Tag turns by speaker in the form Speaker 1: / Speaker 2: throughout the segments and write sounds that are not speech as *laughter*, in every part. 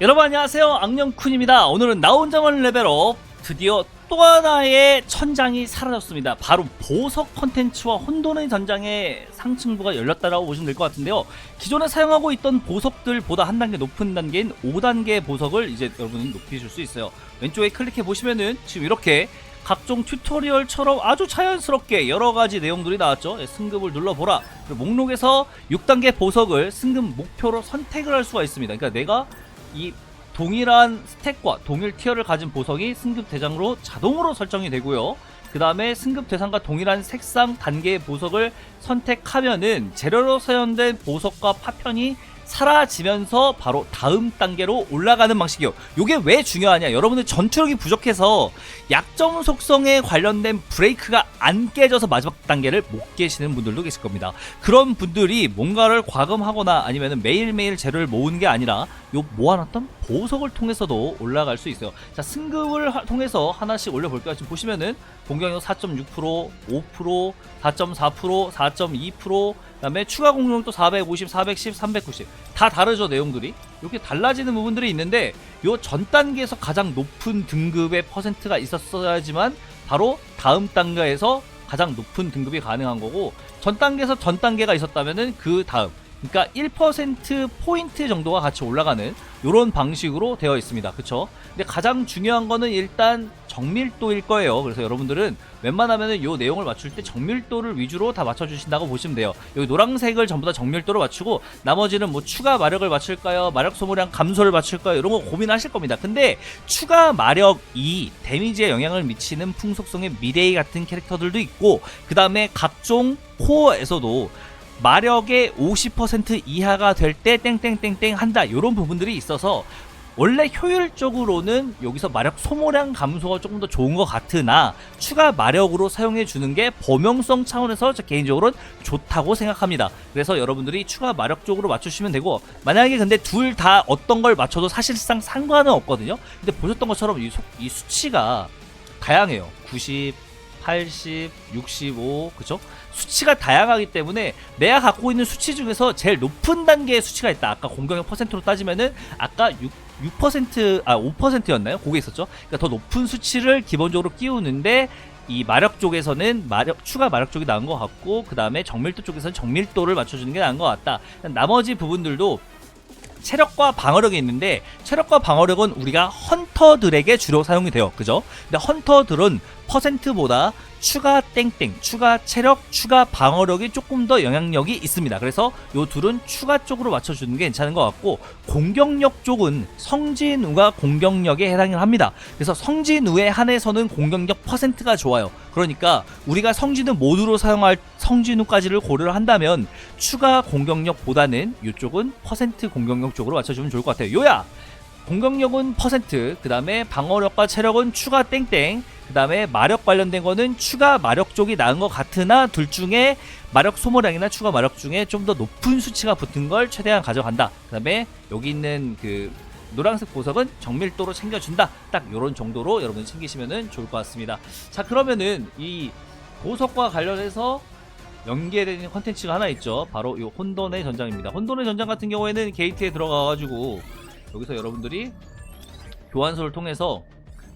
Speaker 1: 여러분 안녕하세요 악령쿤입니다 오늘은 나 혼자만 레벨업 드디어 또 하나의 천장이 사라졌습니다 바로 보석 컨텐츠와 혼돈의 전장의 상층부가 열렸다라고 보시면 될 것 같은데요 기존에 사용하고 있던 보석들보다 한 단계 높은 단계인 5단계 보석을 이제 여러분은 높이실 수 있어요 왼쪽에 클릭해 보시면은 지금 이렇게 각종 튜토리얼처럼 아주 자연스럽게 여러 가지 내용들이 나왔죠. 예, 승급을 눌러보라. 목록에서 6단계 보석을 승급 목표로 선택을 할 수가 있습니다. 그러니까 내가 이 동일한 스택과 동일 티어를 가진 보석이 승급 대장으로 자동으로 설정이 되고요. 그 다음에 승급 대상과 동일한 색상 단계의 보석을 선택하면은 재료로 사용된 보석과 파편이 사라지면서 바로 다음 단계로 올라가는 방식이요. 요게 왜 중요하냐? 여러분들 전투력이 부족해서 약점 속성에 관련된 브레이크가 안 깨져서 마지막 단계를 못 깨시는 분들도 계실 겁니다. 그런 분들이 뭔가를 과금하거나 아니면 매일매일 재료를 모으는 게 아니라 요 모아놨던 보석을 통해서도 올라갈 수 있어요. 자, 승급을 하- 통해서 하나씩 올려볼게요. 지금 보시면은 공격력 4.6%, 5%, 4.4%, 4.2%, 그다음에 추가 공격력도 450, 410, 390. 다 다르죠 내용들이. 이렇게 달라지는 부분들이 있는데 요 전 단계에서 가장 높은 등급의 퍼센트가 있었어야지만 바로 다음 단계에서 가장 높은 등급이 가능한 거고 전 단계에서 전 단계가 있었다면은 그 다음 그러니까 1% 포인트 정도가 같이 올라가는 이런 방식으로 되어 있습니다. 그쵸? 근데 가장 중요한 거는 일단 정밀도일 거예요. 그래서 여러분들은 웬만하면은 이 내용을 맞출 때 정밀도를 위주로 다 맞춰주신다고 보시면 돼요. 여기 노란색을 전부 다 정밀도로 맞추고 나머지는 뭐 추가 마력을 맞출까요? 마력 소모량 감소를 맞출까요? 이런 거 고민하실 겁니다. 근데 추가 마력이 데미지에 영향을 미치는 풍속성의 미래이 같은 캐릭터들도 있고 그 다음에 각종 코어에서도 마력의 50% 이하가 될 때 땡땡땡땡 한다 이런 부분들이 있어서 원래 효율적으로는 여기서 마력 소모량 감소가 조금 더 좋은 것 같으나 추가 마력으로 사용해 주는 게 범용성 차원에서 저 개인적으로는 좋다고 생각합니다. 그래서 여러분들이 추가 마력 쪽으로 맞추시면 되고 만약에 근데 둘 다 어떤 걸 맞춰도 사실상 상관은 없거든요. 근데 보셨던 것처럼 이, 속- 이 수치가 다양해요. 90, 80, 65, 그죠? 수치가 다양하기 때문에 내가 갖고 있는 수치 중에서 제일 높은 단계의 수치가 있다. 아까 공격력 퍼센트로 따지면은 아까 6, 6%, 아, 5%였나요? 그게 있었죠? 그러니까 더 높은 수치를 기본적으로 끼우는데 이 마력 쪽에서는 마력 추가 마력 쪽이 나은 것 같고 그 다음에 정밀도 쪽에서는 정밀도를 맞춰주는 게 나은 것 같다. 나머지 부분들도 체력과 방어력이 있는데 체력과 방어력은 우리가 헌터들에게 주로 사용이 돼요. 그죠? 근데 헌터들은 퍼센트보다 추가 땡땡, 추가 체력, 추가 방어력이 조금 더 영향력이 있습니다. 그래서 요 둘은 추가 쪽으로 맞춰주는 게 괜찮은 것 같고 공격력 쪽은 성진우가 공격력에 해당을 합니다. 그래서 성진우에 한해서는 공격력 퍼센트가 좋아요. 그러니까 우리가 성진우 모두로 사용할 성진우까지를 고려를 한다면 추가 공격력보다는 이쪽은 퍼센트 공격력 쪽으로 맞춰주면 좋을 것 같아요. 요야 공격력은 퍼센트, 그 다음에 방어력과 체력은 추가 땡땡, 그 다음에 마력 관련된 거는 추가 마력 쪽이 나은 것 같으나 둘 중에 마력 소모량이나 추가 마력 중에 좀 더 높은 수치가 붙은 걸 최대한 가져간다. 그 다음에 여기 있는 그 노란색 보석은 정밀도로 챙겨준다. 딱 요런 정도로 여러분 챙기시면 좋을 것 같습니다. 자, 그러면은 이 보석과 관련해서 연계되는 컨텐츠가 하나 있죠. 바로 이 혼돈의 전장입니다. 혼돈의 전장 같은 경우에는 게이트에 들어가가지고 여기서 여러분들이 교환소를 통해서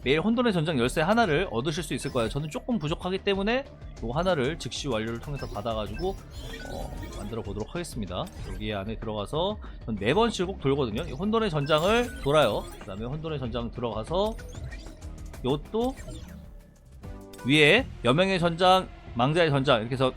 Speaker 1: 매일 혼돈의 전장 열쇠 하나를 얻으실 수 있을 거예요. 저는 조금 부족하기 때문에 이 하나를 즉시 완료를 통해서 받아가지고 어, 만들어 보도록 하겠습니다. 여기 안에 들어가서 전네 번씩 꼭 돌거든요. 이 혼돈의 전장을 돌아요. 그 다음에 혼돈의 전장 들어가서 이것도 위에 여명의 전장, 망자의 전장 이렇게 해서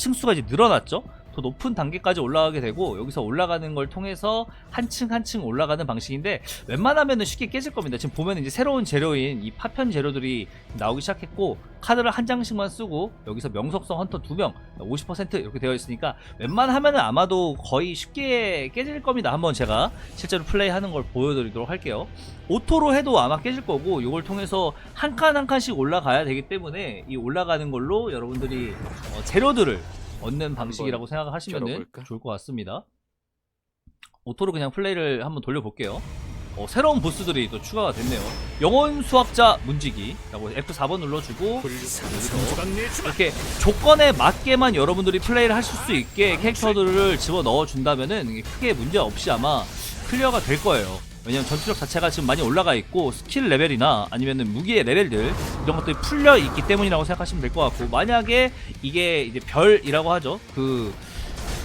Speaker 1: 층수가 이제 늘어났죠. 더 높은 단계까지 올라가게 되고 여기서 올라가는 걸 통해서 한 층 한 층 올라가는 방식인데 웬만하면은 쉽게 깨질 겁니다. 지금 보면 이제 새로운 재료인 이 파편 재료들이 나오기 시작했고 카드를 한 장씩만 쓰고 여기서 명석성 헌터 2명 50% 이렇게 되어 있으니까 웬만하면은 아마도 거의 쉽게 깨질 겁니다. 한번 제가 실제로 플레이하는 걸 보여드리도록 할게요. 오토로 해도 아마 깨질 거고 이걸 통해서 한 칸 한 칸씩 올라가야 되기 때문에 이 올라가는 걸로 여러분들이 어, 재료들을 얻는 방식이라고 생각하시면? 좋을 것 같습니다. 오토로 그냥 플레이를 한번 돌려볼게요. 어, 새로운 보스들이 또 추가가 됐네요. 영혼 수학자 문지기라고 F4번 눌러주고 이렇게 조건에 맞게만 여러분들이 플레이를 하실 수 있게 캐릭터들을 집어 넣어 준다면은 이게 크게 문제 없이 아마 클리어가 될 거예요. 왜냐면 전투력 자체가 지금 많이 올라가 있고 스킬 레벨이나 아니면은 무기의 레벨들 이런 것들이 풀려 있기 때문이라고 생각하시면 될 것 같고 만약에 이게 이제 별이라고 하죠? 그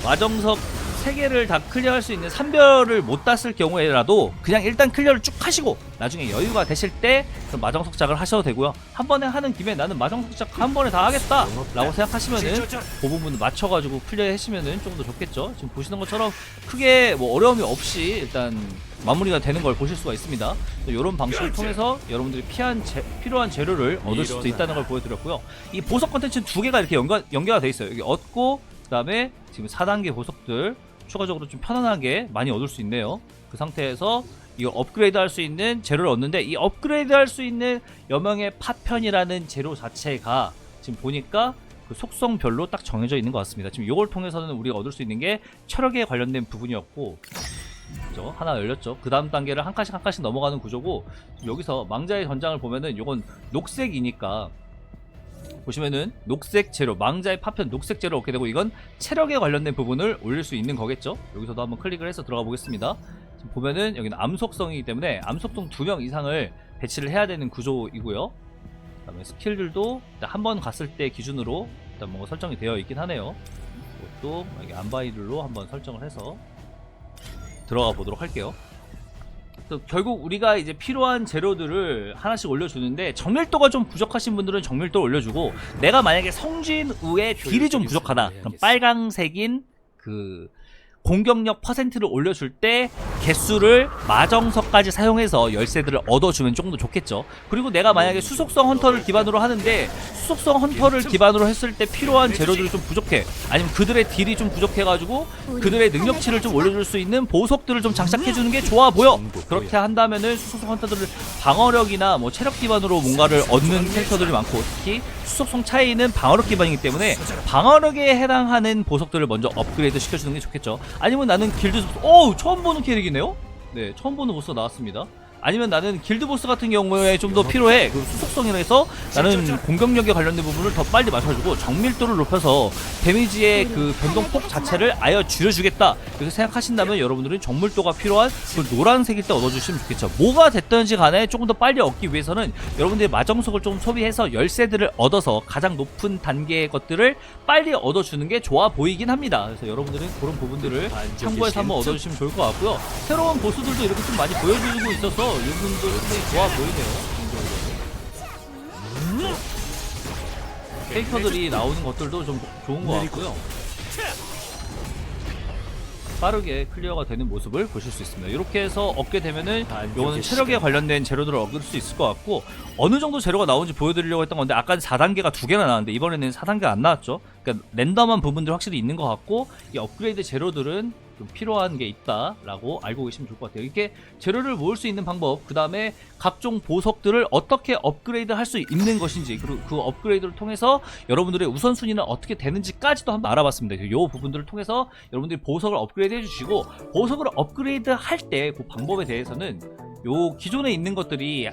Speaker 1: 마정석 세 개를 다 클리어할 수 있는 3별을 못 땄을 경우에라도 그냥 일단 클리어를 쭉 하시고 나중에 여유가 되실 때 마정석작을 하셔도 되고요 한 번에 하는 김에 나는 마정석작 한 번에 다 하겠다 라고 생각하시면은 그 부분 맞춰가지고 플레이 하시면은 조금 더 좋겠죠. 지금 보시는 것처럼 크게 뭐 어려움이 없이 일단 마무리가 되는 걸 보실 수가 있습니다. 이런 방식을 통해서 여러분들이 피한 재- 필요한 재료를 얻을 수도 있다는 걸 보여드렸고요. 이 보석 컨텐츠 두 개가 이렇게 연관, 연계가 돼 있어요. 여기 얻고 그다음에 지금 4단계 보석들 추가적으로 좀 편안하게 많이 얻을 수 있네요. 그 상태에서 이거 업그레이드 할 수 있는 재료를 얻는데 이 업그레이드 할 수 있는 여명의 파편이라는 재료 자체가 지금 보니까 그 속성별로 딱 정해져 있는 것 같습니다. 지금 이걸 통해서는 우리가 얻을 수 있는 게 체력에 관련된 부분이었고 그죠? 하나 열렸죠. 그 다음 단계를 한 칸씩 한 칸씩 넘어가는 구조고 여기서 망자의 전장을 보면은 이건 녹색이니까 보시면은 녹색 재료, 망자의 파편 녹색 재료 얻게 되고 이건 체력에 관련된 부분을 올릴 수 있는 거겠죠. 여기서도 한번 클릭을 해서 들어가 보겠습니다. 지금 보면은 여기는 암속성이기 때문에 암속성 두 명 이상을 배치를 해야 되는 구조이고요. 그 다음에 스킬들도 한 번 갔을 때 기준으로 일단 뭔가 설정이 되어 있긴 하네요. 이것도 여기 안바이들로 한번 설정을 해서 들어가 보도록 할게요. 또 결국 우리가 이제 필요한 재료들을 하나씩 올려주는데 정밀도가 좀 부족하신 분들은 정밀도 올려주고 내가 만약에 성진우의 딜이 좀 부족하다. 그럼 빨강색인 그 공격력 퍼센트를 올려줄 때 개수를 마정석까지 사용해서 열쇠들을 얻어주면 조금 더 좋겠죠. 그리고 내가 만약에 수속성 헌터를 기반으로 하는데 수속성 헌터를 기반으로 했을 때 필요한 재료들이 좀 부족해. 아니면 그들의 딜이 좀 부족해가지고 그들의 능력치를 좀 올려줄 수 있는 보석들을 좀 장착해주는 게 좋아 보여. 그렇게 한다면은 수속성 헌터들을 방어력이나 뭐 체력 기반으로 뭔가를 얻는 캐릭터들이 많고 특히 수속성 차이는 방어력 기반이기 때문에 방어력에 해당하는 보석들을 먼저 업그레이드 시켜주는 게 좋겠죠. 아니면 나는 길드 오 처음 보는 캐릭이네요. 네 처음 보는 보스가 나왔습니다. 아니면 나는 길드 보스 같은 경우에 좀 더 필요해. 그 수속성이라 해서 나는 공격력에 관련된 부분을 더 빨리 맞춰주고 정밀도를 높여서 데미지의 그 변동폭 자체를 아예 줄여주겠다. 이렇게 생각하신다면 여러분들은 정밀도가 필요한 그 노란색일 때 얻어주시면 좋겠죠. 뭐가 됐든지 간에 조금 더 빨리 얻기 위해서는 여러분들이 마정석을 좀 소비해서 열쇠들을 얻어서 가장 높은 단계의 것들을 빨리 얻어주는 게 좋아 보이긴 합니다. 그래서 여러분들은 그런 부분들을 참고해서 한번 얻어주시면 좋을 것 같고요. 새로운 보스들도 이렇게 좀 많이 보여주고 있어서 이분들 상당히 좋아 보이네요. 개인적으로. 캐릭터들이 나오는 것들도 좀 좋은 것 같고요. 빠르게 클리어가 되는 모습을 보실 수 있습니다. 이렇게 해서 얻게 되면은 요거는 체력에 관련된 재료들을 얻을 수 있을 것 같고 어느 정도 재료가 나오는지 보여드리려고 했던 건데 아까 4단계가 두 개나 나왔는데 이번에는 4단계가 안 나왔죠. 그러니까 랜덤한 부분들 확실히 있는 것 같고 이 업그레이드 재료들은 좀 필요한 게 있다라고 알고 계시면 좋을 것 같아요. 이렇게 재료를 모을 수 있는 방법, 그 다음에 각종 보석들을 어떻게 업그레이드 할 수 있는 것인지, 그리고 그 업그레이드를 통해서 여러분들의 우선순위는 어떻게 되는지까지도 한번 알아봤습니다. 이 부분들을 통해서 여러분들이 보석을 업그레이드 해주시고, 보석을 업그레이드 할 때 그 방법에 대해서는 요 기존에 있는 것들이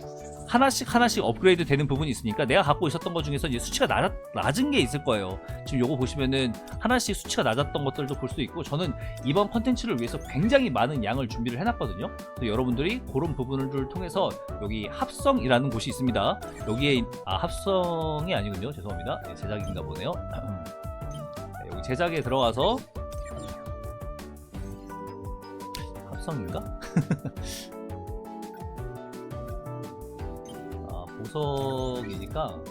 Speaker 1: 하나씩 하나씩 업그레이드 되는 부분이 있으니까 내가 갖고 있었던 것 중에서 이제 수치가 낮, 낮은 게 있을 거예요. 지금 요거 보시면은 하나씩 수치가 낮았던 것들도 볼 수 있고 저는 이번 컨텐츠를 위해서 굉장히 많은 양을 준비를 해놨거든요. 여러분들이 그런 부분을 통해서 여기 합성이라는 곳이 있습니다. 여기에 아 합성이 아니군요. 죄송합니다. 네, 제작인가 보네요. *clears throat* 네, 여기 제작에 들어가서 합성인가? *laughs* 아 보석이니까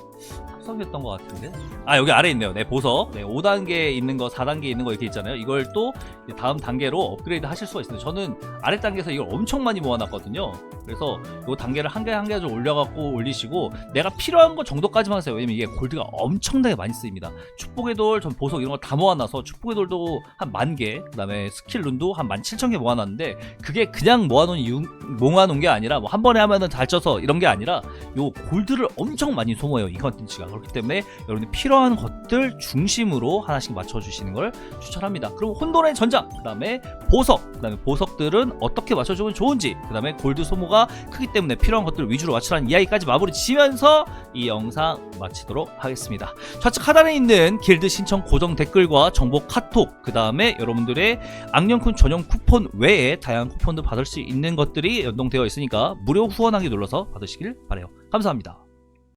Speaker 1: 합성이었던 것 같은데? 아 여기 아래 있네요. 네 보석. 네 5단계 있는 거 4단계 있는 거 이렇게 있잖아요. 이걸 또 다음 단계로 업그레이드 하실 수가 있습니다. 저는 아래 단계에서 이걸 엄청 많이 모아놨거든요. 그래서 요 단계를 한 개 한 개 좀 올려갖고 올리시고 내가 필요한 거 정도까지만 하세요. 왜냐면 이게 골드가 엄청나게 많이 쓰입니다. 축복의 돌, 전 보석 이런 거 다 모아놔서 축복의 돌도 한 만 개, 그 다음에 스킬 룬도 한만 칠천 개 모아놨는데 그게 그냥 모아놓은 이유, 모아놓은 게 아니라 뭐 한 번에 하면은 잘 쪄서 이런 게 아니라 요 골드를 엄청 많이 소모해요. 이 컨텐츠가 그렇기 때문에 여러분이 필요한 것들 중심으로 하나씩 맞춰주시는 걸 추천합니다 그리고 혼돈의 전장 그 다음에 보석 그 다음에 보석들은 어떻게 맞춰주면 좋은지 그 다음에 골드 소모가 크기 때문에 필요한 것들 위주로 맞추라는 이야기까지 마무리 지면서 이 영상 마치도록 하겠습니다 좌측 하단에 있는 길드 신청 고정 댓글과 정보 카톡 그 다음에 여러분들의 악령쿤 전용 쿠폰 외에 다양한 쿠폰도 받을 수 있는 것들이 연동되어 있으니까 무료 후원하기 눌러서 받으시길 바래요. 감사합니다.